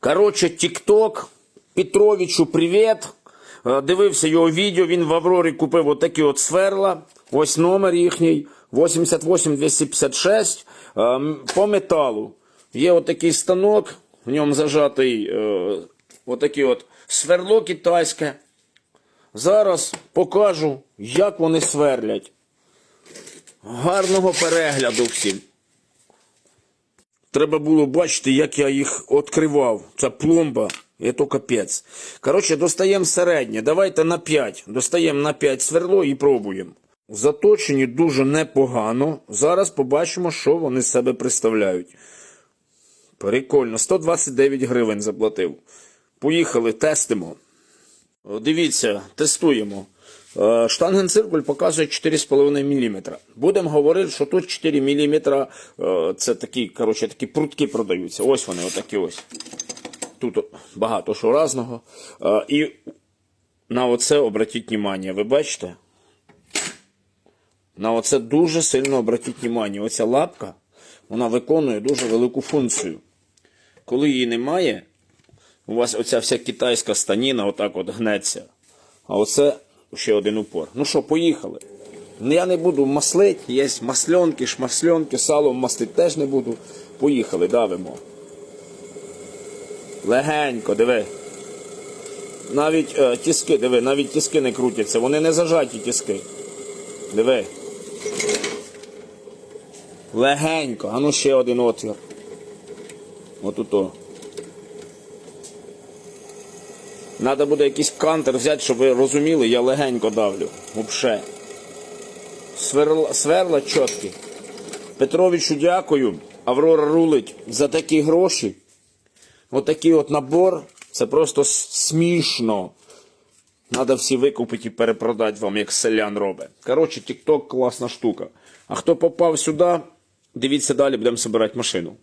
Коротше, Тікток, Петровичу, привіт. Е, Дивився його відео, він в Аврорі купив отакі от сверла. Ось номер їхній 88256 е, по металу. Є отакий станок, в ньому зажатий е, отакий от сверло китайське. Зараз покажу, як вони сверлять. Гарного перегляду всім. Треба було бачити, як я їх відкривав. Це пломба, і то капець. Коротше, достаємо середнє. Давайте на 5. Достаємо на 5 сверло і пробуємо. Заточені дуже непогано. Зараз побачимо, що вони себе представляють. Прикольно. 129 гривень заплатив. Поїхали, тестимо. Дивіться, тестуємо. Е, Штангенциркуль показує 4,5 мм. Будемо говорити, що тут 4 мм. Це такі, коротше, такі прутки продаються. Ось вони, отакі ось. Тут багато що різного. Е, І на оце обратіть внимание. Ви бачите? На оце дуже сильно обратіть внимание. Оця лапка, вона виконує дуже велику функцію. Коли її немає, у вас оця вся китайська станіна отак от гнеться. А оце ще один упор. Ну що, поїхали. Ну, Я не буду маслить, є масленки, шмасленки, салом маслить теж не буду. Поїхали, давимо. Легенько, диви. Навіть е, тіски, диви, навіть тіски не крутяться, вони не зажаті тіски. Диви. Легенько, а ну ще один отвір. Отуто. Надо буде якийсь кантер взяти, щоб ви розуміли, я легенько давлю. Вообще. Сверла, сверла чіткі. Петровичу дякую. Аврора рулить за такі гроші. Отакий от набор. Це просто смішно. Надо всі викупити і перепродати вам, як селян робить. Коротше, TikTok класна штука. А хто попав сюди, дивіться далі, будемо збирати машину.